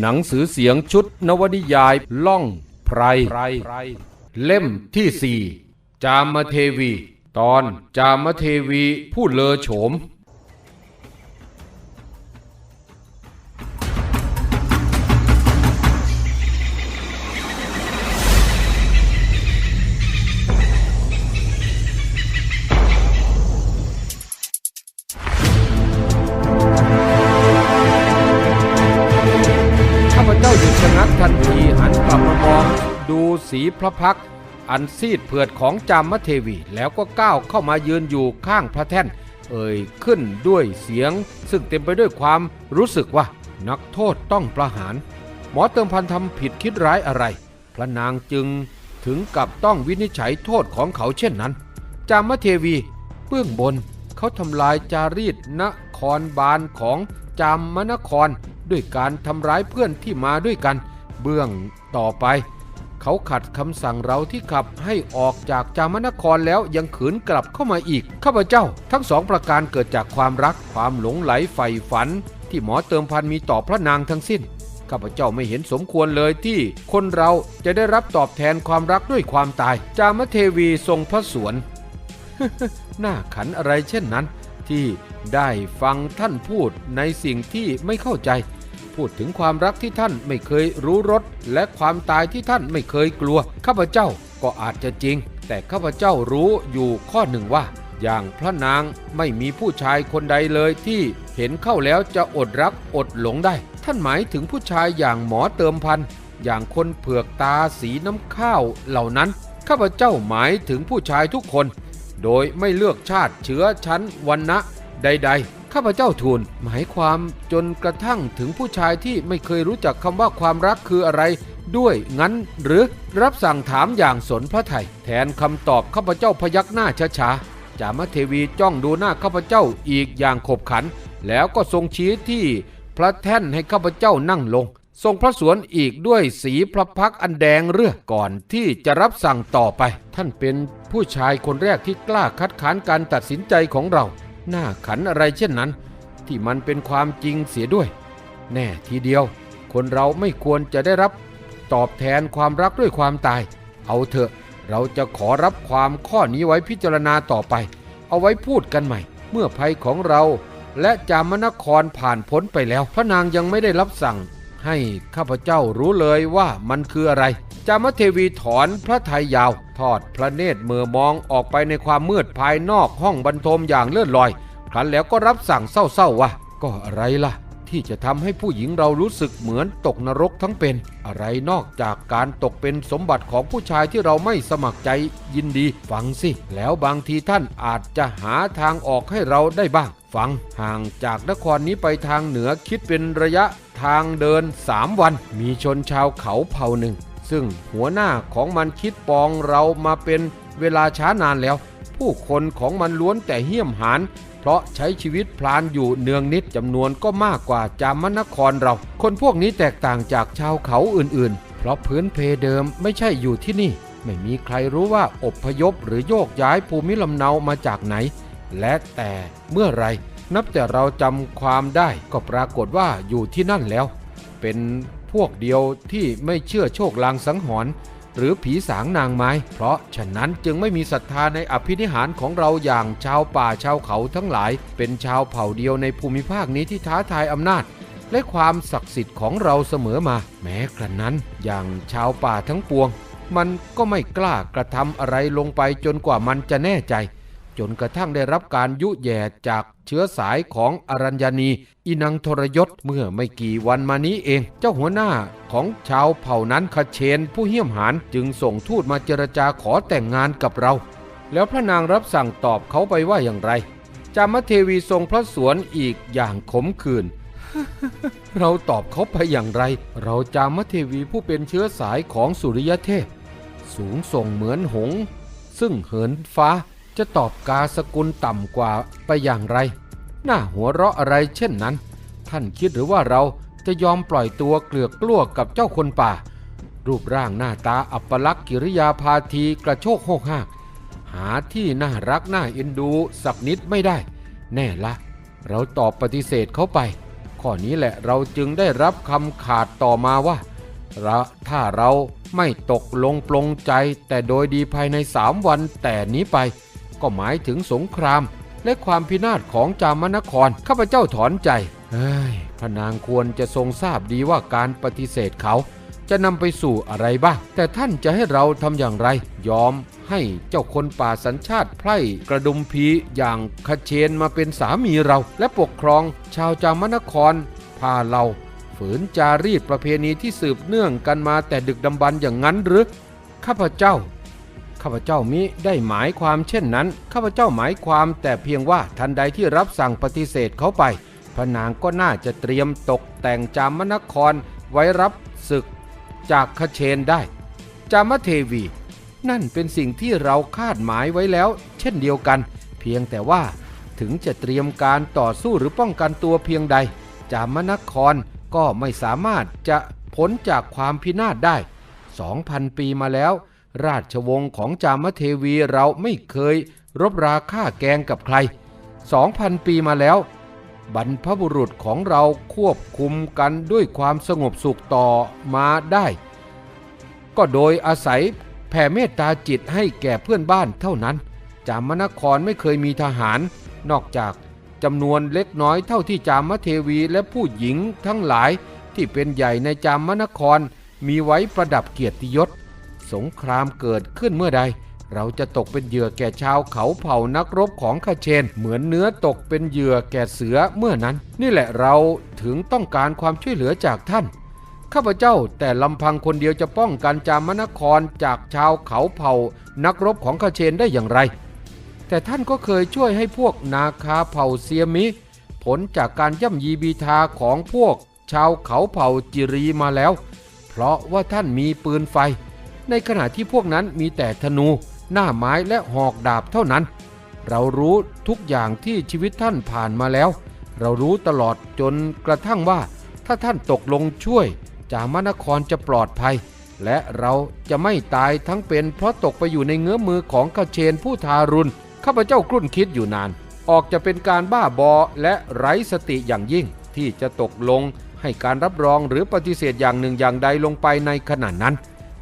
หนังสือเสียงชุดนวนิยายล่องไพร เล่มที่สี่จามเทวี ตอนจามเทวีผู้เลอโฉม ดูสีพระพักอันซีดเผือดของจามเทวี แล้วก็ก้าวเข้ามายืนอยู่ข้างพระแท่น เอ่ยขึ้นด้วยเสียง ซึ่งเต็มไปด้วยความรู้สึกว่า นักโทษต้องประหาร หมอเติมพันทำผิดคิดร้ายอะไร พระนางจึงถึงกับต้องวินิจฉัยโทษของเขาเช่นนั้น จามเทวี เบื้องบนเขาทำลายจารีตนครบาลของจามนคร ด้วยการทำร้ายเพื่อนที่มาด้วยกัน เบื้องต่อไป เขาขัดคำสั่งเราที่ขับให้ออกจากจามนครแล้วยังขืนกลับเข้ามาอีก ข้าพเจ้า ทั้งสองประการเกิดจากความรักความหลงไหลใฝ่ฝัน ที่หมอเติมพันมีต่อพระนางทั้งสิ้น ข้าพเจ้าไม่เห็นสมควรเลยที่คนเราจะได้รับตอบแทนความรักด้วยความตาย จามเทวีทรงพระสวนน่าขันอะไรเช่นนั้น ที่ได้ฟังท่านพูดในสิ่งที่ไม่เข้าใจ พูดถึงความรักที่ท่านไม่เคยรู้รสและความตายที่ท่านไม่เคยกลัว ข้าพเจ้าก็อาจจะจริง แต่ข้าพเจ้ารู้อยู่ข้อหนึ่งว่า อย่างพระนางไม่มีผู้ชายคนใดเลยที่เห็นเข้าแล้วจะอดรักอดหลงได้ ท่านหมายถึงผู้ชายอย่างหมอเติมพันอย่างคนเผือกตาสีน้ำข้าวเหล่านั้น ข้าพเจ้าหมายถึงผู้ชายทุกคน โดยไม่เลือกชาติเชื้อชั้นวันนะใด ๆ ข้าพเจ้าทูลหมายความจนกระทั่งถึงผู้ชายที่ไม่เคยรู้จักคำว่าความรักคืออะไร ด้วยงั้นหรือรับสั่งถามอย่างสนพระไทยแทนคำตอบข้าพเจ้าพยักหน้าช้าๆจามเทวีจ้องดูหน้าข้าพเจ้าอีกอย่างขบขัน แล้วก็ทรงชี้ที่พระแท่นให้ข้าพเจ้านั่งลง ทรงพระสวนอีกด้วยสีพระพักอันแดงเรือก่อนที่จะรับสั่งต่อไป ท่านเป็นผู้ชายคนแรกที่กล้าคัดค้านการตัดสินใจของเรา หน้าขันอะไรเช่นนั้น ที่มันเป็นความจริงเสียด้วย แน่ทีเดียว คนเราไม่ควรจะได้รับตอบแทนความรักด้วยความตาย เอาเถอะเราจะขอรับความข้อนี้ไว้พิจารณาต่อไป เอาไว้พูดกันใหม่ เมื่อภัยของเราและจามนครผ่านพ้นไปแล้ว พระนางยังไม่ได้รับสั่ง ให้ข้าพเจ้ารู้เลยว่ามันคืออะไร จามเทวีถอนพระทัยยาว ทอดพระเนตรเมื่อมองออกไปในความมืดภายนอกห้องบรรทมอย่างเลื่อนลอย ครั้นแล้วก็รับสั่งเศร้าๆว่า ก็อะไรล่ะ ที่จะทำให้ผู้หญิงเรารู้สึกเหมือนตกนรกทั้งเป็น อะไรนอกจากการตกเป็นสมบัติของผู้ชายที่เราไม่สมัครใจยินดี ฟังสิ แล้วบางทีท่านอาจจะหาทางออกให้เราได้บ้าง ฟังห่างจากนครนี้ไปทางเหนือคิดเป็นระยะทางเดิน3วัน มีชนชาวเขาเผ่าหนึ่ง ซึ่งหัวหน้าของมันคิดปองเรามาเป็นเวลาช้านานแล้ว ผู้คนของมันล้วนแต่เหี้ยมหานเพราะใช้ชีวิตพลานอยู่เนืองนิดจำนวนก็มากกว่าจามนครเรา คนพวกนี้แตกต่างจากชาวเขาอื่นๆ เพราะพื้นเพเดิมไม่ใช่อยู่ที่นี่ ไม่มีใครรู้ว่าอบพยพหรือโยกย้ายภูมิลำเนามาจากไหน และแต่เมื่อไรนับแต่เราจำความได้ก็ปรากฏว่าอยู่ที่นั่นแล้ว เป็น พวกเดียวที่ไม่เชื่อโชคลางสังหรณ์หรือผีสางนางไม้ เพราะฉะนั้นจึงไม่มีศรัทธาในอภินิหารของเราอย่างชาวป่าชาวเขาทั้งหลาย เป็นชาวเผ่าเดียวในภูมิภาคนี้ที่ท้าทายอำนาจ และความศักดิ์สิทธิ์ของเราเสมอมา แม้กระนั้น อย่างชาวป่าทั้งปวง มันก็ไม่กล้ากระทำอะไรลงไปจนกว่ามันจะแน่ใจ จนกระทั่งได้รับการยุแย่จากเชื้อสายของอรัญญานี อินังทรยศเมื่อไม่กี่วันมานี้เอง เจ้าหัวหน้าของชาวเผ่านั้นขเชนผู้เหี้ยมหานจึงส่งทูตมาเจรจาขอแต่งงานกับเรา แล้วพระนางรับสั่งตอบเขาไปว่าอย่างไรจามเทวีทรงพระสวนอีกอย่างขมขื่นเราตอบเขาไปอย่างไร เราจามเทวีผู้เป็นเชื้อสายของสุริยเทพ สูงส่งเหมือนหงส์ซึ่งเหินฟ้า จะตอบกาสกุลต่ำกว่าไปอย่างไร หน่าหัวเราะอะไรเช่นนั้น ท่านคิดหรือว่าเราจะยอมปล่อยตัวเกลือกกลัวกับเจ้าคนป่า รูปร่างหน้าตาอัปลักษณ์กิริยาพาทีกระโชกโหกหากหาที่น่ารักน่าเอ็นดูสักนิดไม่ได้ แน่ละ เราตอบปฏิเสธเขาไป ข้อนี้แหละเราจึงได้รับคำขาดต่อมาว่าราถ้าเราไม่ตกลงปลงใจแต่โดยดีภายในสามวันแต่นี้ไป ก็หมายถึงสงคราม และความพินาศของจามนคร ข้าพเจ้าถอนใจเฮ้ยพระนางควรจะทรงทราบดีว่าการปฏิเสธเขา จะนำไปสู่อะไรบ้าง แต่ท่านจะให้เราทำอย่างไร ยอมให้เจ้าคนป่าสัญชาติไพร่กระดุมพีอย่างคเชนมาเป็นสามีเรา และปกครองชาวจามนคร พาเรา ฝืนจารีตประเพณีที่สืบเนื่องกันมาแต่ดึกดำบรรอย่างนั้นหรือข้าพเจ้า ข้าพเจ้ามิได้หมายความเช่นนั้น ข้าพเจ้าหมายความแต่เพียงว่าทันใดที่รับสั่งปฏิเสธเขาไป พระนางก็น่าจะเตรียมตกแต่งจามนครไว้รับศึกจากคเชนได้ จามเทวี นั่นเป็นสิ่งที่เราคาดหมายไว้แล้ว เช่นเดียวกัน เพียงแต่ว่าถึงจะเตรียมการต่อสู้หรือป้องกันตัวเพียงใด จามนครก็ไม่สามารถจะพ้นจากความพินาศได้ 2,000 ปีมาแล้ว ราชวงศ์ของจามเทวีเราไม่เคยรบราฆ่าแกงกับใคร 2,000 ปีมาแล้ว บรรพบุรุษของเราควบคุมกันด้วยความสงบสุขต่อมาได้ ก็โดยอาศัยแผ่เมตตาจิตให้แก่เพื่อนบ้านเท่านั้น จามนครไม่เคยมีทหาร นอกจากจำนวนเล็กน้อยเท่าที่จามเทวีและผู้หญิงทั้งหลายที่เป็นใหญ่ในจามนครมีไว้ประดับเกียรติยศ สงครามเกิดขึ้นเมื่อใด เราจะตกเป็นเหยื่อแก่ชาวเขาเผ่านักรบของคาเชน เหมือนเนื้อตกเป็นเหยื่อแก่เสือเมื่อนั้น นี่แหละเราถึงต้องการความช่วยเหลือจากท่านข้าพเจ้าแต่ลำพังคนเดียวจะป้องกันจามนครจากชาวเขาเผ่า นักรบของคาเชนได้อย่างไร แต่ท่านก็เคยช่วยให้พวกนาคาเผ่าเซียมิ ผลจากการย่ำยีบีทาของพวก ชาวเขาเผ่าจิรีมาแล้ว เพราะว่าท่านมีปืนไฟ ในขณะที่พวกนั้นมีแต่ธนู หน้าไม้และหอกดาบเท่านั้น เรารู้ทุกอย่างที่ชีวิตท่านผ่านมาแล้ว เรารู้ตลอดจนกระทั่งว่า ถ้าท่านตกลงช่วยจามนครจะปลอดภัย และเราจะไม่ตายทั้งเป็นเพราะตกไปอยู่ในเงื้อมือของกระเชนผู้ทารุณข้าพเจ้ากรุ่นคิดอยู่นาน ออกจะเป็นการบ้าบอและไร้สติอย่างยิ่งที่จะตกลงให้การรับรองหรือปฏิเสธอย่างหนึ่งอย่างใดลงไปในขณะนั้น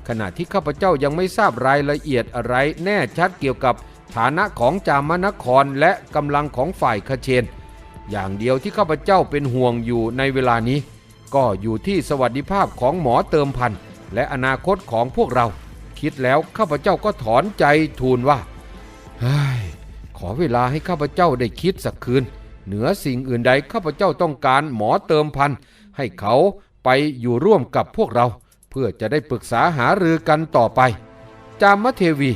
ขณะที่ข้าพเจ้ายังไม่ทราบรายละเอียดอะไรแน่ชัดเกี่ยวกับฐานะของจามนครและกำลังของฝ่ายคเชน อย่างเดียวที่ข้าพเจ้าเป็นห่วงอยู่ในเวลานี้ ก็อยู่ที่สวัสดิภาพของหมอเติมพันธ์และอนาคตของพวกเรา คิดแล้วข้าพเจ้าก็ถอนใจทูลว่าขอเวลาให้ข้าพเจ้าได้คิดสักคืน เหนือสิ่งอื่นใดข้าพเจ้าต้องการหมอเติมพันธ์ให้เขาไปอยู่ร่วมกับพวกเรา เพื่อจะได้ปรึกษาหารือกันต่อไป จามเทวี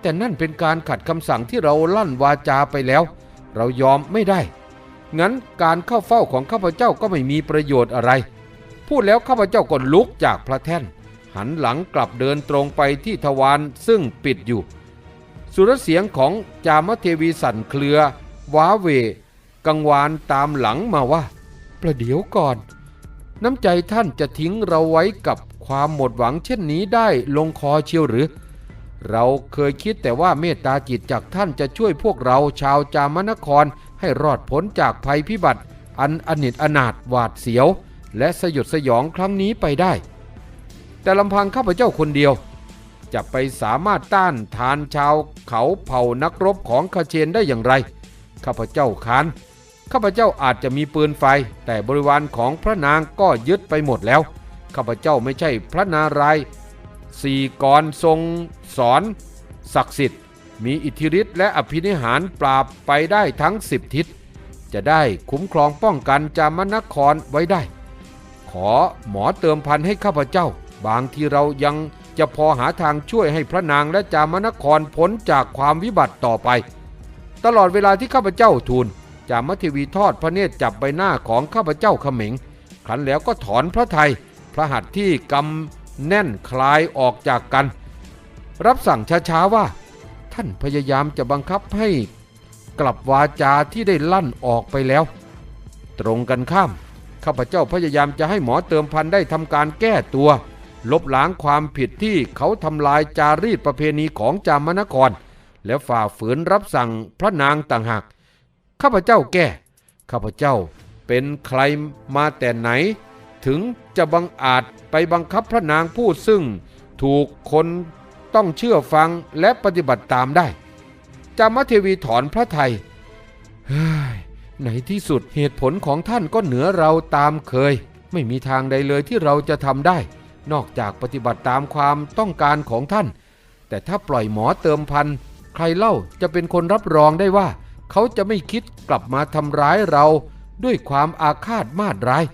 แต่นั่นเป็นการขัดคำสั่งที่เราลั่นวาจาไปแล้ว เรายอมไม่ได้ งั้นการเข้าเฝ้าของข้าพเจ้าก็ไม่มีประโยชน์อะไร พูดแล้วข้าพเจ้าก็ลุกจากพระแท่น หันหลังกลับเดินตรงไปที่ทวารซึ่งปิดอยู่ สุรเสียงของจามเทวีสั่นเครือ ว้าเว กังวานตามหลังมาว่า ประเดี๋ยวก่อนน้ำใจท่านจะทิ้งเราไว้กับ ความหมดหวังเช่นนี้ได้ลงคอเชียวหรือ เราเคยคิดแต่ว่าเมตตาจิตจากท่านจะช่วยพวกเราชาวจามนครให้รอดพ้นจากภัยพิบัติ อันอนิจอนาถหวาดเสียว และสยดสยองครั้งนี้ไปได้ แต่ลำพังข้าพเจ้าคนเดียว จะไปสามารถต้านทานชาวเขาเผ่านักรบของคาเชนได้อย่างไร ข้าพเจ้าค้านข้าพเจ้าอาจจะมีปืนไฟ แต่บริวารของพระนางก็ยึดไปหมดแล้ว ข้าพเจ้าไม่ใช่พระนารายณ์สี่กรทรงสอน ศักดิ์สิทธิ์ มีอิทธิฤทธิ์และอภินิหารปราบไปได้ทั้งสิบทิศ จะได้คุ้มครองป้องกันจามนครไว้ได้ ขอหมอเติมพันให้ข้าพเจ้า บางทีเรายังจะพอหาทางช่วยให้พระนางและจามนครพ้นจากความวิบัติต่อไป ตลอดเวลาที่ข้าพเจ้าทูลจามเทวีทอดพระเนตรจับใบหน้าของข้าพเจ้าเขม็งครั้นแล้วก็ถอนพระไทย พระหัตถ์ที่กำแน่นคลายออกจากกัน รับสั่งช้าๆว่า ท่านพยายามจะบังคับให้กลับวาจาที่ได้ลั่นออกไปแล้ว ตรงกันข้าม ข้าพเจ้าพยายามจะให้หมอเติมพันได้ทำการแก้ตัว ลบล้างความผิดที่เขาทำลายจารีตประเพณีของจามนคร และฝ่าฝืนรับสั่งพระนางต่างหาก ข้าพเจ้าแก้ ข้าพเจ้าเป็นใครมาแต่ไหน ถึงจะบังอาจไปบังคับพระนางผู้ซึ่งถูกคนต้องเชื่อฟังและปฏิบัติตามได้จามเทวีถอนพระไทยเฮ้ยในที่สุดเหตุผลของท่านก็เหนือเราตามเคย ไม่มีทางใดเลยที่เราจะทำได้ นอกจากปฏิบัติตามความต้องการของท่าน แต่ถ้าปล่อยหมอเติมพันใครเล่าจะเป็นคนรับรองได้ว่า เขาจะไม่คิดกลับมาทำร้ายเราด้วยความอาฆาตมาดร้าย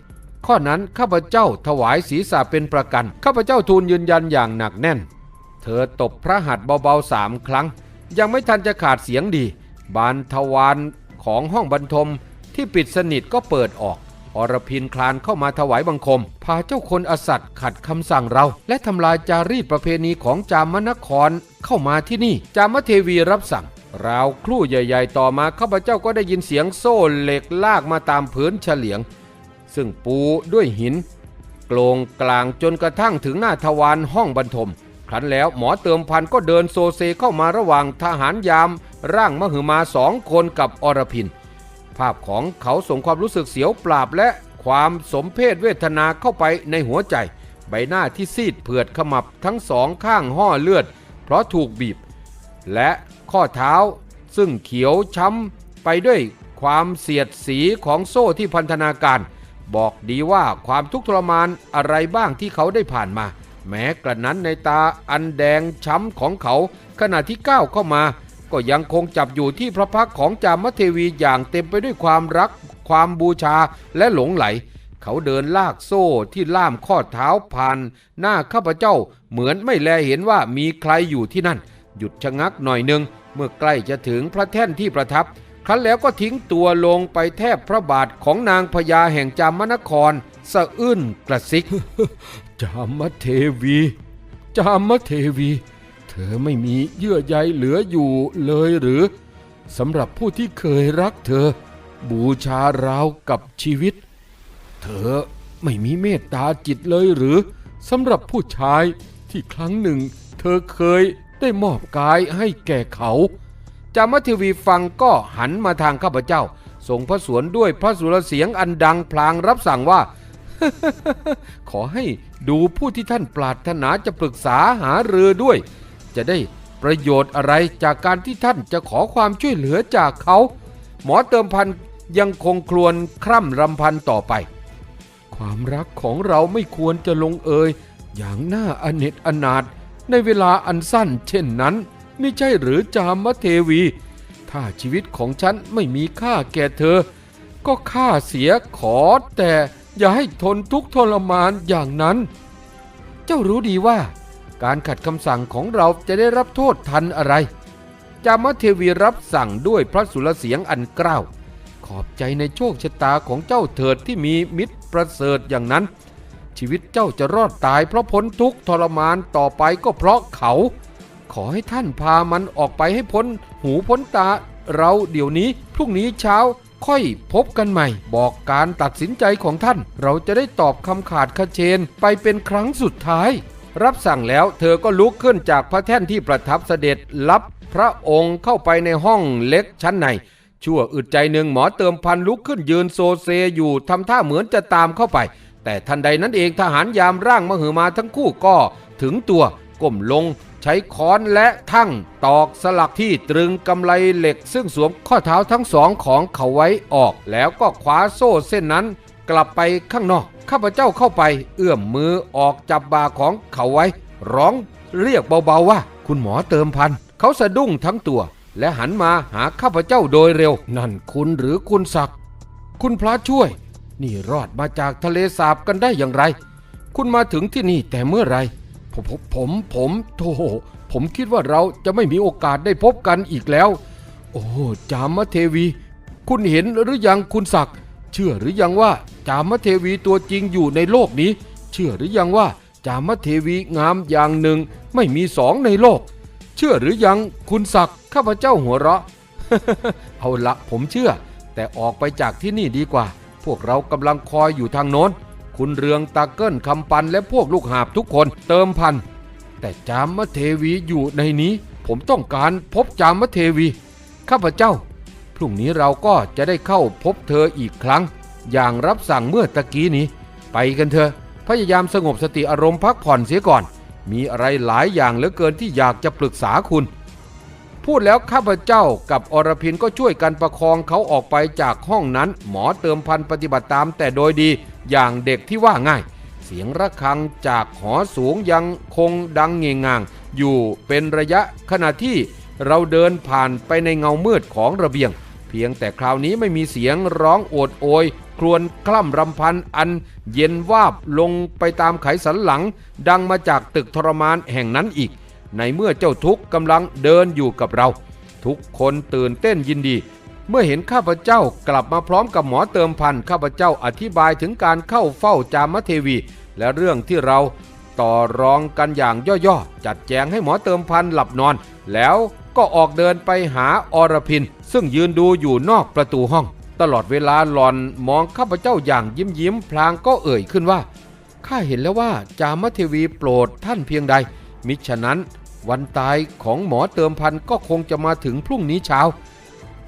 ข้อนั้นข้าพเจ้าถวายศีรษะเป็นประกัน ข้าพเจ้าทูลยืนยันอย่างหนักแน่น เธอตบพระหัตถ์เบาๆสามครั้ง ยังไม่ทันจะขาดเสียงดี บานทวารของห้องบรรทมที่ปิดสนิทก็เปิดออก อรพินคลานเข้ามาถวายบังคม พาเจ้าคนอสัตขัดคำสั่งเรา และทำลายจารีตประเพณีของจามนครเข้ามาที่นี่ จามเทวีรับสั่งราวครู่ใหญ่ ๆ ต่อมาข้าพเจ้าก็ได้ยินเสียงโซ่เหล็กลากมาตามพื้นเฉลียง ซึ่งปูด้วยหินโกลงกลางจนกระทั่งถึงหน้าทวารห้องบรรทม ครั้นแล้วหมอเติมพันก็เดินโซเซเข้ามาระหว่างทหารยาม ร่างมหึมาสองคนกับอรพิน ภาพของเขาส่งความรู้สึกเสียวปราบและความสมเพศเวทนาเข้าไปในหัวใจ ใบหน้าที่ซีดเผือดขมับทั้งสองข้างห่อเลือด เพราะถูกบีบ และข้อเท้าซึ่งเขียวช้ำไปด้วยความเสียดสีของโซ่ที่พันธนาการ บอกดีว่าความทุกข์ทรมานอะไรบ้างที่เขาได้ผ่านมา แม้กระนั้นในตาอันแดงช้ำของเขา ขณะที่ก้าวเข้ามา ก็ยังคงจับอยู่ที่พระพักของจามเทวีอย่างเต็มไปด้วยความรัก ความบูชาและหลงไหล เขาเดินลากโซ่ที่ล่ามข้อเท้าผ่านหน้าข้าพเจ้า เหมือนไม่แลเห็นว่ามีใครอยู่ที่นั่น หยุดชะงักหน่อยหนึ่งเมื่อใกล้จะถึงพระแท่นที่ประทับ ครั้นแล้วก็ทิ้งตัวลงไปแทบพระบาทของนางพญาแห่งจามนคร สะอื้นกระซิก จามเทวี จามเทวี เธอไม่มีเยื่อใยเหลืออยู่เลยหรือสำหรับผู้ที่เคยรักเธอ บูชาราวกับชีวิต เธอไม่มีเมตตาจิตเลยหรือสำหรับผู้ชายที่ครั้งหนึ่ง เธอเคยได้มอบกายให้แก่เขา จามเทวีฟังก็หันมาทางข้าพเจ้า ส่งพระสวนด้วยพระสุรเสียงอันดังพลางรับสั่งว่า ขอให้ดูผู้ที่ท่านปรารถนาจะปรึกษาหาเรือด้วย จะได้ประโยชน์อะไรจากการที่ท่านจะขอความช่วยเหลือจากเขา หมอเติมพันยังคงครวญคร่ำรำพันต่อไป ความรักของเราไม่ควรจะลงเอย อย่างน่าอเนจอนาถในเวลาอันสั้นเช่นนั้น ไม่ใช่หรือจามเทวี ถ้าชีวิตของฉันไม่มีค่าแก่เธอ ก็ค่าเสียขอแต่อย่าให้ทนทุกข์ทรมานอย่างนั้น เจ้ารู้ดีว่า การขัดคำสั่งของเราจะได้รับโทษทันอะไร จามเทวีรับสั่งด้วยพระสุรเสียงอันกล้าวขอบใจในโชคชะตาของเจ้าเถิดที่มีมิตรประเสริฐอย่างนั้น ชีวิตเจ้าจะรอดตายเพราะพ้นทุกข์ทรมานต่อไปก็เพราะเขา ขอให้ท่านพามันออกไปให้พ้น หูพ้นตา เราเดี๋ยวนี้พรุ่งนี้เช้าค่อยพบกันใหม่ บอกการตัดสินใจของท่าน เราจะได้ตอบคำขาดคเชนไปเป็นครั้งสุดท้าย รับสั่งแล้วเธอก็ลุกขึ้นจากพระแท่นที่ประทับเสด็จรับพระองค์เข้าไปในห้องเล็กชั้นในชั่วอึดใจหนึ่งหมอเติมพันลุกขึ้นยืนโซเซอยู่ทำท่าเหมือนจะตามเข้าไป แต่ทันใดนั้นเองทหารยามร่างมหึมาทั้งคู่ก็ถึงตัวก้มลง ใช้ค้อนและทั้งตอกสลักที่ตรึงกำไลเหล็ก ซึ่งสวมข้อเท้าทั้งสองของเขาไว้ออก แล้วก็คว้าโซ่เส้นนั้น กลับไปข้างนอก ข้าพเจ้าเข้าไป เอื้อมมือออกจับบ่าของเขาไว้ ร้องเรียกเบาๆว่า คุณหมอเติมพันเขาสะดุ้งทั้งตัว และหันมาหาข้าพเจ้าโดยเร็ว นั่นคุณหรือคุณศักดิ์คุณพระช่วย นี่รอดมาจากทะเลสาบกันได้อย่างไร คุณมาถึงที่นี่แต่เมื่อไร ผมผมผมผมโธ่ผมคิดว่าเราจะไม่มีโอกาสได้พบกันอีกแล้ว โอ้จามเทวี คุณเห็นหรือยังคุณศักดิ์เชื่อหรือยังว่าจามเทวีตัวจริงอยู่ในโลกนี้ เชื่อหรือยังว่าจามเทวีงามอย่างหนึ่งไม่มีสองในโลก เชื่อหรือยังคุณศักดิ์ข้าพเจ้าหัวเราะ เอาละผมเชื่อ แต่ออกไปจากที่นี่ดีกว่า พวกเรากำลังคอยอยู่ทางโน้น คุณเรืองตาเกิลคำปันและพวกลูกหาบทุกคนเติมพัน แต่จามเทวีอยู่ในนี้ ผมต้องการพบจามเทวี ข้าพเจ้า พรุ่งนี้เราก็จะได้เข้าพบเธออีกครั้ง อย่างรับสั่งเมื่อตะกี้นี้ ไปกันเถอะ พยายามสงบสติอารมณ์พักผ่อนเสียก่อน มีอะไรหลายอย่างเหลือเกินที่อยากจะปรึกษาคุณพูดแล้วข้าพเจ้ากับอรพินก็ช่วยกันประคองเขาออกไปจากห้องนั้น หมอเติมพันปฏิบัติตามแต่โดยดี อย่างเด็กที่ว่าง่าย เสียงระฆังจากหอสูงยังคงดังเงงงาง อยู่เป็นระยะขณะที่เราเดินผ่านไปในเงามืดของระเบียง เพียงแต่คราวนี้ไม่มีเสียงร้องโอดโอย ครวญคล่ำรำพันอันเย็นวาบลงไปตามไขสันหลัง ดังมาจากตึกทรมานแห่งนั้นอีก ในเมื่อเจ้าทุกข์กำลังเดินอยู่กับเรา ทุกคนตื่นเต้นยินดี เมื่อเห็นข้าพเจ้ากลับมาพร้อมกับหมอเติมพันข้าพเจ้าอธิบายถึงการเข้าเฝ้าจามเทวี และเรื่องที่เราต่อรองกันอย่างย่อๆ จัดแจงให้หมอเติมพันหลับนอน แล้วก็ออกเดินไปหาอรพิน ซึ่งยืนดูอยู่นอกประตูห้อง ตลอดเวลาหลอนมองข้าพเจ้าอย่างยิ้มยิ้มๆพลางก็เอ่ยขึ้นว่าข้าเห็นแล้วว่าจามเทวีโปรดท่านเพียงใด มิฉะนั้น วันตายของหมอเติมพันก็คงจะมาถึงพรุ่งนี้เช้า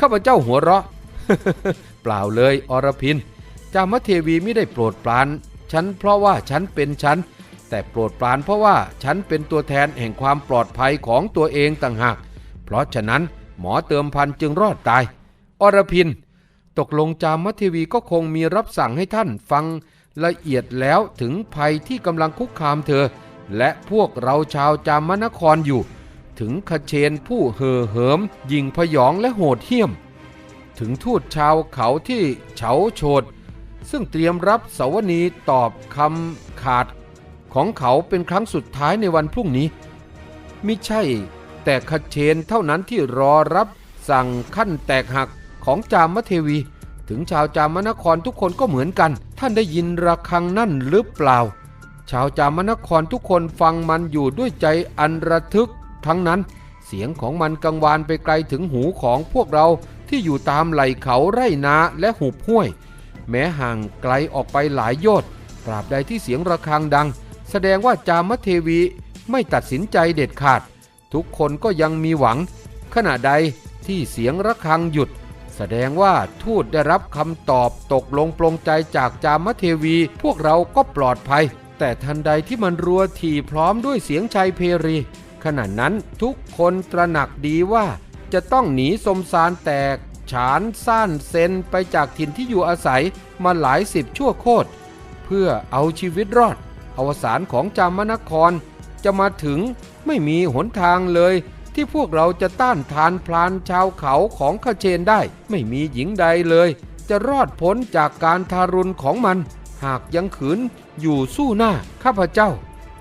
ข้าพเจ้าหัวเราะ เปล่าเลยอรพิน จามเทวีไม่ได้โปรดปราน ฉันเพราะว่าฉันเป็นฉัน แต่โปรดปรานเพราะว่าฉันเป็นตัวแทนแห่งความปลอดภัยของตัวเองต่างหาก เพราะฉะนั้นหมอเติมพันจึงรอดตาย อรพิน ตกลงจามเทวีก็คงมีรับสั่งให้ท่านฟังละเอียดแล้วถึงภัยที่กำลังคุกคามเธอ และพวกเราชาวจามนครอยู่ ถึงขเชนผู้เห่อเหิม ยิงพยองและโหดเหี้ยม ถึงทูตชาวเขาที่เฉาโฉดซึ่งเตรียมรับสวนีตอบคำขาดของเขาเป็นครั้งสุดท้ายในวันพรุ่งนี้ มิใช่แต่ขเชนเท่านั้นที่รอรับสั่งขั้นแตกหักของจามเทวี ถึงชาวจามนครทุกคนก็เหมือนกัน ท่านได้ยินระฆังนั่นหรือเปล่า ชาวจามนครทุกคนฟังมันอยู่ด้วยใจอันระทึก ทั้งนั้น เสียงของมันกังวานไปไกลถึงหูของพวกเราที่อยู่ตามไหล่เขาไร่นาและหุบห้วย แม้ห่างไกลออกไปหลายโยชน์ตราบใดที่เสียงระฆังดัง แสดงว่าจามเทวีไม่ตัดสินใจเด็ดขาด ทุกคนก็ยังมีหวัง ขณะใดที่เสียงระฆังหยุด แสดงว่าทูตได้รับคำตอบตกลงปลงใจจากจามเทวี พวกเราก็ปลอดภัย แต่ทันใดที่มันรัวถี่พร้อมด้วยเสียงชัยเพรี ขณะนั้นทุกคนตระหนักดีว่าจะต้องหนีสมสารแตก ฉานซ่านเซนไปจากถิ่นที่อยู่อาศัยมาหลายสิบชั่วโคตร เพื่อเอาชีวิตรอด อวสานของจามนคร จะมาถึงไม่มีหนทางเลย ที่พวกเราจะต้านทานพลานชาวเขาของขเชนได้ ไม่มีหญิงใดเลย จะรอดพ้นจากการทารุณของมัน หากยังขืนอยู่สู้หน้าข้าพเจ้า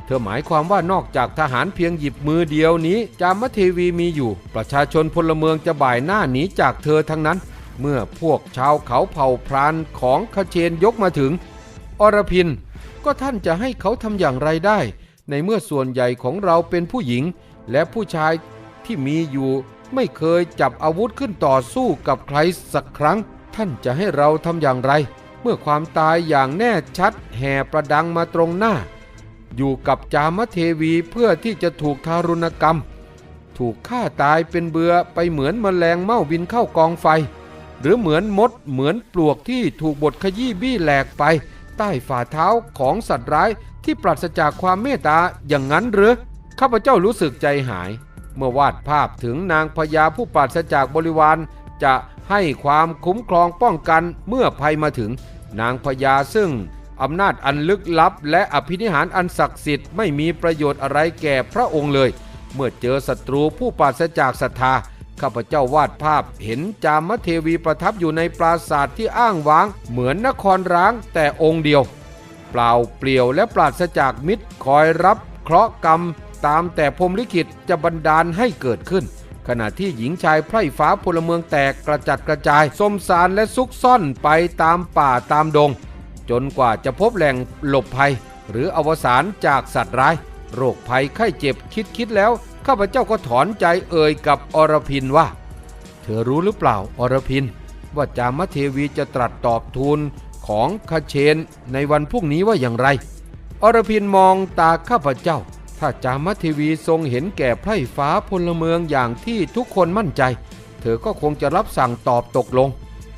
เธอหมายความว่านอกจากทหารเพียงหยิบมือเดียวนี้ จามเทวีมีอยู่ ประชาชนพลเมืองจะบ่ายหน้าหนีจากเธอทั้งนั้น เมื่อพวกชาวเขาเผ่าพรานของขเชนยกมาถึง อรพิน ก็ท่านจะให้เขาทำอย่างไรได้ ในเมื่อส่วนใหญ่ของเราเป็นผู้หญิง และผู้ชายที่มีอยู่ ไม่เคยจับอาวุธขึ้นต่อสู้กับใครสักครั้ง ท่านจะให้เราทำอย่างไร เมื่อความตายอย่างแน่ชัดแห่ประดังมาตรงหน้า อยู่กับจามเทวีเพื่อที่จะถูกทารุณกรรม ถูกฆ่าตายเป็นเบือไปเหมือนมแมลงเม่าบินเข้ากองไฟ หรือเหมือนมดเหมือนปลวกที่ถูกบดขยี้บี้แหลกไป ใต้ฝ่าเท้าของสัตว์ร้ายที่ปราศจากความเมตตาอย่างนั้นหรือข้าพเจ้ารู้สึกใจหาย เมื่อวาดภาพถึงนางพญาผู้ปราศจากบริวารจะให้ความคุ้มครองป้องกันเมื่อภัยมาถึง นางพญาซึ่ง อำนาจอันลึกลับ และอภินิหารอันศักดิ์สิทธิ์ไม่มีประโยชน์อะไรแก่พระองค์เลย เมื่อเจอศัตรูผู้ปราศจากศรัทธาข้าพเจ้าวาดภาพเห็นจามเทวีประทับอยู่ในปราสาทที่อ้างว้าง เหมือนนครร้างแต่องค์เดียว เปล่าเปลี่ยวและปราศจากมิตรคอยรับเคราะห์กรรม ตามแต่พรมลิขิตจะบันดาลให้เกิดขึ้น ขณะที่หญิงชายไพร่ฟ้าพลเมืองแตกกระจัดกระจายสมสารและซุกซ่อนไปตามป่าตามดง จนกว่าจะพบแหล่งหลบภัย หรืออวสานจากสัตว์ร้าย โรคภัยไข้เจ็บคิดคิดแล้ว ข้าพเจ้าก็ถอนใจเอ่ยกับอรพินว่า เธอรู้หรือเปล่าอรพิน ว่าจามเทวีจะตรัสตอบทูลของขเชนในวันพรุ่งนี้ว่าอย่างไร อรพินมองตาข้าพเจ้า ถ้าจามเทวีทรงเห็นแก่ไพร่ฟ้าพลเมืองอย่างที่ทุกคนมั่นใจ เธอก็คงจะรับสั่งตอบตกลง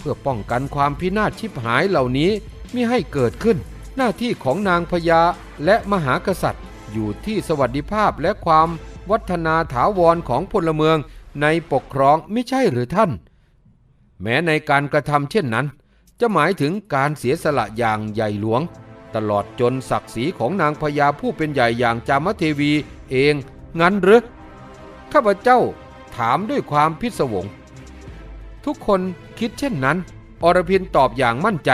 ภพื่อป้องกันความพินาศชิบหายเหล่านี้ มิให้เกิดขึ้น หน้าที่ของนางพญาและมหากษัตริย์ อยู่ที่สวัสดิภาพและความวัฒนาถาวรของพลเมืองในปกครองไม่ใช่หรือท่าน แม้ในการกระทำเช่นนั้น จะหมายถึงการเสียสละอย่างใหญ่หลวง ตลอดจนศักดิ์ศรีของนางพญาผู้เป็นใหญ่อย่างจามเทวีเองงั้นหรือข้าพเจ้าถามด้วยความพิศวง ทุกคนคิดเช่นนั้น อรพินตอบอย่างมั่นใจ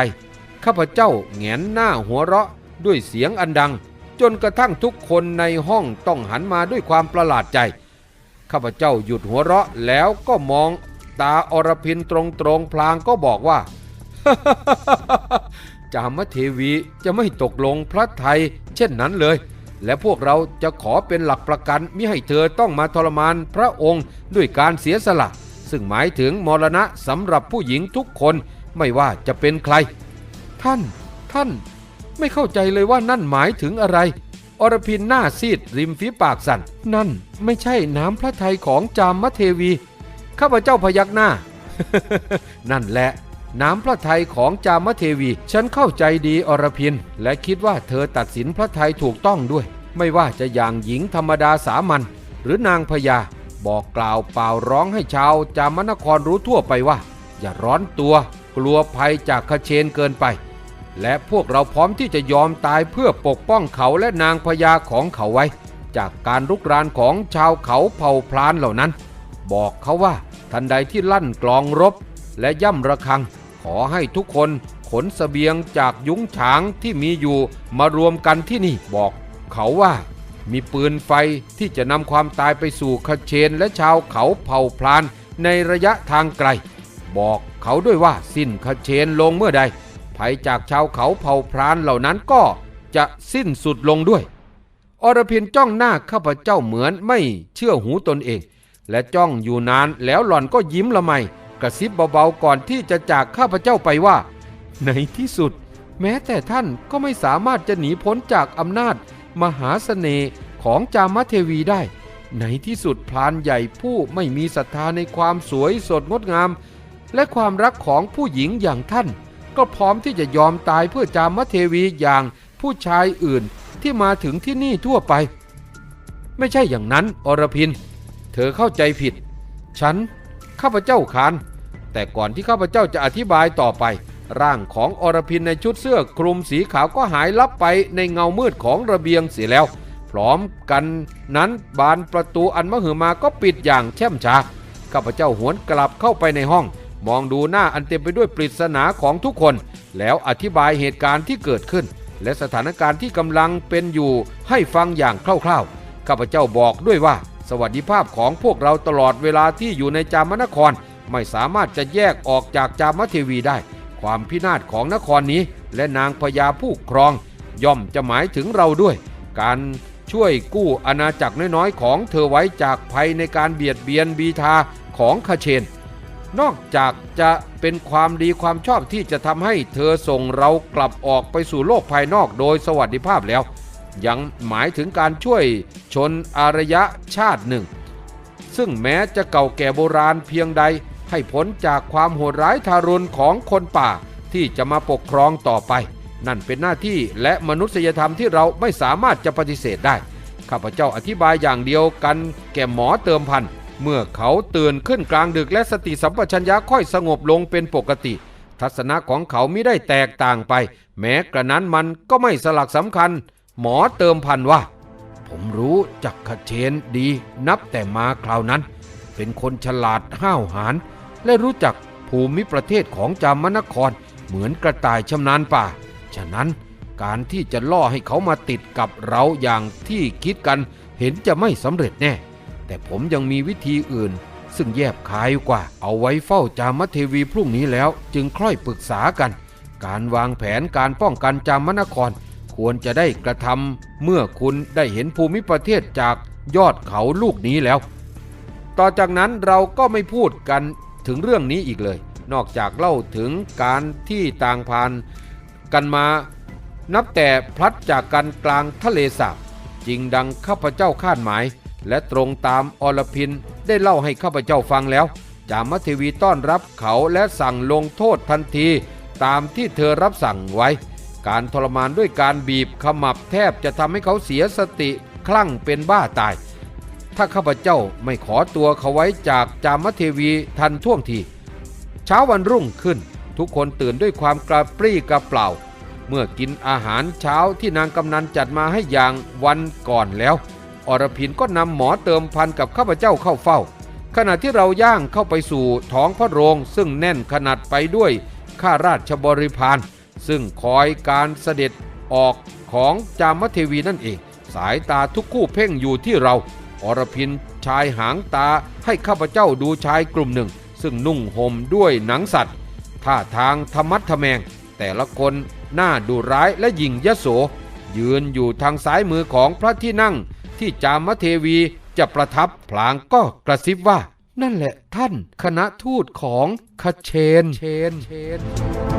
ข้าพเจ้าแงนหน้าหัวเราะด้วยเสียงอันดัง จนกระทั่งทุกคนในห้องต้องหันมาด้วยความประหลาดใจ ข้าพเจ้าหยุดหัวเราะแล้วก็มองตาอรพินตรงๆพลางก็บอกว่าจามเทวีจะไม่ตกลงพระไทยเช่นนั้นเลย และพวกเราจะขอเป็นหลักประกันมิให้เธอต้องมาทรมานพระองค์ด้วยการเสียสละ ซึ่งหมายถึงมรณะสำหรับผู้หญิงทุกคนไม่ว่าจะเป็นใคร ท่าน ท่าน ไม่เข้าใจเลยว่านั่นหมายถึงอะไร อรพินหน้าซีดริมฝีปากสั่น นั่นไม่ใช่น้ำพระทัยของจามเทวี ข้าพเจ้าพยักหน้า นั่นแหละ น้ำพระทัยของจามเทวี ฉันเข้าใจดีอรพิน และคิดว่าเธอตัดสินพระทัยถูกต้องด้วย ไม่ว่าจะอย่างหญิงธรรมดาสามัญหรือนางพญาบอกกล่าวเปล่าร้องให้ชาวจามนครรู้ทั่วไปว่า อย่าร้อนตัว กลัวภัยจากขเชนเกินไป และพวกเราพร้อมที่จะยอมตายเพื่อปกป้องเขาและนางพญาของเขาไว้ จากการรุกรานของชาวเขาเผ่าพลานเหล่านั้น บอกเขาว่าทันใดที่ลั่นกลองรบ และย่ำระฆัง ขอให้ทุกคนขนสเสบียงจากยุ้งฉางที่มีอยู่มารวมกันที่นี่บอกเขาว่ามีปืนไฟที่จะนำความตายไปสู่ขเชนและชาวเขาเผ่าพลานในระยะทางไกล บอกเขาด้วยว่าสิ้นขเชนลงเมื่อใด ภัยจากชาวเขาเผ่าพรานเหล่านั้นก็จะสิ้นสุดลงด้วย อรพินจ้องหน้าข้าพเจ้าเหมือนไม่เชื่อหูตนเอง และจ้องอยู่นานแล้วหล่อนก็ยิ้มละไม กระซิบเบาๆก่อนที่จะจากข้าพเจ้าไปว่า ในที่สุด แม้แต่ท่านก็ไม่สามารถจะหนีพ้นจากอำนาจ มหาเสน่ห์ของจามเทวีได้ ในที่สุดพรานใหญ่ผู้ไม่มีศรัทธาในความสวยสดงดงาม และความรักของผู้หญิงอย่างท่าน ก็พร้อมที่จะยอมตายเพื่อจามเทวีอย่างผู้ชายอื่นที่มาถึงที่นี่ทั่วไป ไม่ใช่อย่างนั้นอรพิน เธอเข้าใจผิด ฉัน ข้าพเจ้าคานแต่ก่อนที่ข้าพเจ้าจะอธิบายต่อไป ร่างของอรพินในชุดเสื้อคลุมสีขาวก็หายลับไปในเงามืดของระเบียงเสียแล้ว พร้อมกันนั้นบานประตูอันมหึมาก็ปิดอย่างแช่มช้าข้าพเจ้าหวนกลับเข้าไปในห้อง มองดูหน้าอันเต็มไปด้วยปริศนาของทุกคน แล้วอธิบายเหตุการณ์ที่เกิดขึ้น และสถานการณ์ที่กำลังเป็นอยู่ให้ฟังอย่างคร่าวๆ ข้าพเจ้าบอกด้วยว่า สวัสดิภาพของพวกเราตลอดเวลาที่อยู่ในจามนคร ไม่สามารถจะแยกออกจากจามเทวีได้ ความพินาศของนครนี้ และนางพญาผู้ครอง ย่อมจะหมายถึงเราด้วย การช่วยกู้อาณาจักรน้อยๆ ของเธอไว้จากภัยในการเบียดเบียนบีทาของคาเชน นอกจากจะเป็นความดีความชอบที่จะทำให้เธอส่งเรากลับออกไปสู่โลกภายนอกโดยสวัสดิภาพแล้ว ยังหมายถึงการช่วยชนอารยะชาติหนึ่ง ซึ่งแม้จะเก่าแก่โบราณเพียงใดให้พ้นจากความโหดร้ายทารุณของคนป่าที่จะมาปกครองต่อไป นั่นเป็นหน้าที่และมนุษยธรรมที่เราไม่สามารถจะปฏิเสธได้ ข้าพเจ้าอธิบายอย่างเดียวกันแก่หมอเติมพันธ์ เมื่อเขาตื่นขึ้นกลางดึกและสติสัมปชัญญะค่อยสงบลงเป็นปกติ ทัศนะของเขาไม่ได้แตกต่างไป แม้กระนั้นมันก็ไม่สลักสำคัญ หมอเติมพันว่า ผมรู้จักขเชนดีนับแต่มาคราวนั้น เป็นคนฉลาดห้าวหาญและรู้จักภูมิประเทศของจามนคร เหมือนกระต่ายชำนาญป่า ฉะนั้นการที่จะล่อให้เขามาติดกับเราอย่างที่คิดกันเห็นจะไม่สำเร็จแน่ แต่ผมยังมีวิธีอื่น ซึ่งแยบคายกว่า เอาไว้เฝ้าจามเทวีพรุ่งนี้แล้ว จึงค่อยปรึกษากัน การวางแผนการป้องกันจามนคร ควรจะได้กระทำเมื่อคุณได้เห็นภูมิประเทศจากยอดเขาลูกนี้แล้ว ต่อจากนั้นเราก็ไม่พูดกันถึงเรื่องนี้อีกเลย นอกจากเล่าถึงการที่ต่างพานกันมา นับแต่พลัดจากกันกลางทะเลสาบจริงดังข้าพเจ้าคาดหมาย และตรงตามอรพินได้เล่าให้ข้าพเจ้าฟังแล้ว จามเทวีต้อนรับเขาและสั่งลงโทษทันที ตามที่เธอรับสั่งไว้ การทรมานด้วยการบีบขมับแทบจะทำให้เขาเสียสติคลั่งเป็นบ้าตาย ถ้าข้าพเจ้าไม่ขอตัวเขาไว้จากจามเทวีทันท่วงที เช้าวันรุ่งขึ้น ทุกคนตื่นด้วยความกระปรี้กระเปล่า เมื่อกินอาหารเช้าที่นางกำนันจัดมาให้อย่างวันก่อนแล้ว อรพินก็นำหมอเติมพันกับข้าพเจ้าเข้าเฝ้า ขณะที่เราย่างเข้าไปสู่ท้องพระโรงซึ่งแน่นขนาดไปด้วยข้าราชบริพารซึ่งคอยการเสด็จออกของจามเทวีนั่นเอง สายตาทุกคู่เพ่งอยู่ที่เรา อรพินชายหางตาให้ข้าพเจ้าดูชายกลุ่มหนึ่ง ซึ่งนุ่งห่มด้วยหนังสัตว์ท่าทางธรรมัดทแมง แต่ละคนหน้าดุร้ายและยิ่งยโส ยืนอยู่ทางซ้ายมือของพระที่นั่ง ที่จามเทวีจะประทับพลางก็กระซิบว่า นั่นแหละท่านคณะทูตของคเชนเชนเชน